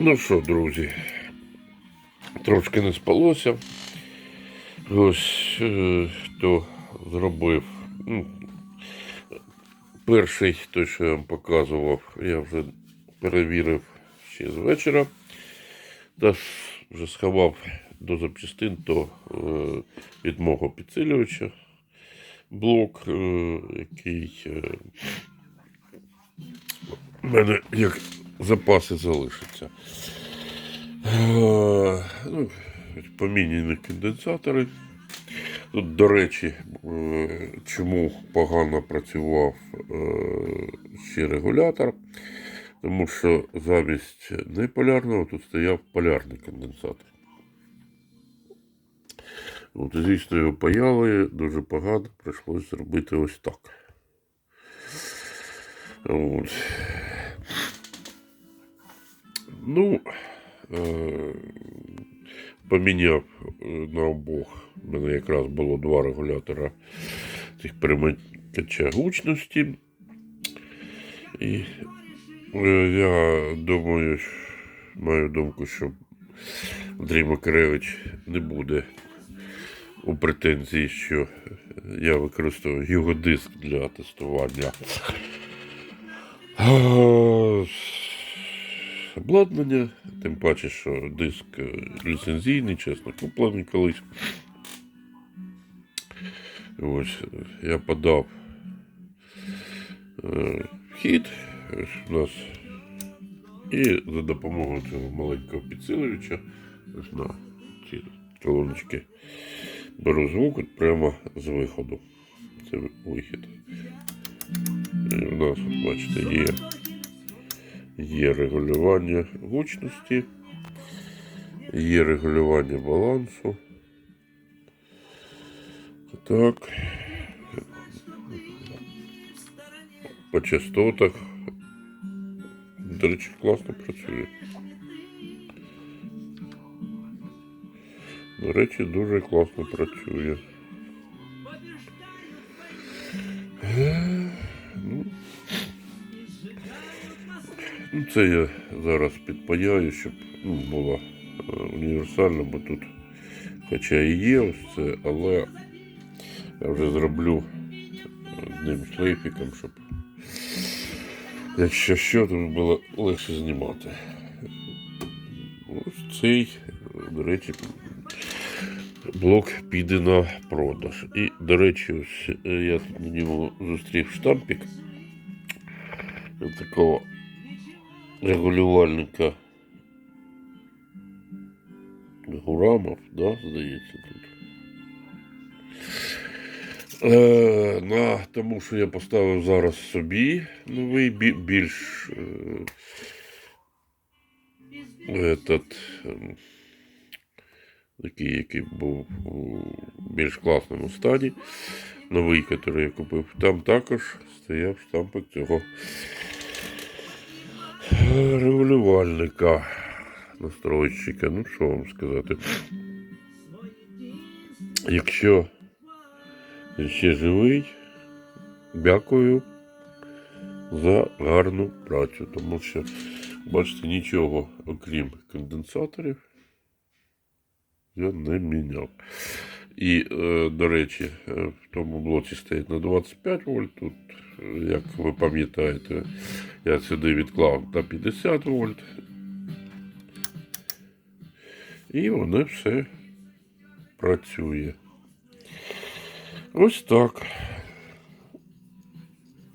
Ну що, друзі, трошки не спалося. Ось е, хто зробив. Ну, перший, той, що я вам показував, я вже перевірив ще з вечора. Та вже сховав до запчастин то е, від мого підсилювача блок, е, який в мене як запаси залишаться. Е, ну, поміняні конденсатори. Тут, до речі, е, чому погано працював е, ще регулятор, тому що замість неполярного тут стояв полярний конденсатор. От, звісно, його паяли дуже погано, прийшлося зробити ось так. От. Ну, е, поміняв е, на обох. У мене якраз було два регулятора цих перемикача гучності. І е, я думаю, маю думку, що Андрій Макаревич не буде у претензії, що я використовую його диск для тестування. Обладнання, тим паче, що диск е, ліцензійний, чесно куплений колись. Ось е, я подав е, вхід у нас. І за допомогою цього маленького підсилювача на ці колоночки беру звук прямо з виходу. Це вихід. І у нас, от, бачите, є, є регулювання гучності, є регулювання балансу. Так. По частотах. До речі, класно працює. До речі, дуже класно працює. Це я зараз підпаяю, щоб ну, було е, універсально, бо тут, хоча і є ось це, але я вже зроблю одним шлейфіком, щоб якщо що, то було легше знімати. Ось цей, до речі, блок піде на продаж. І, до речі, ось е, я на ньому зустрів штампик такого регулювальника Гурамов, да, здається, тут. Е, на тому, що я поставив зараз собі новий, бі- більш е, этот, ем, такий, який був у більш класному стані. Новий, який я купив. Там також стояв штампик цього е, регулювальника настройщика. Ну, що вам сказати. Якщо ще живий, дякую за гарну працю, тому що, бачите, нічого, окрім конденсаторів, я не міняв. І, е, до речі, е, в тому блоці стоїть на 25 вольт. Тут, е, як ви пам'ятаєте, я сюди відклав на 50 вольт. І воно все працює. Ось так.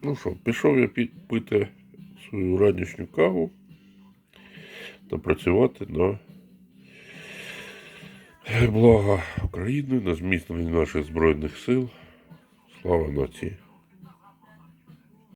Ну що, пішов я пити свою ранішню каву та працювати на благо України, на зміцнення наших Збройних сил. Слава нації!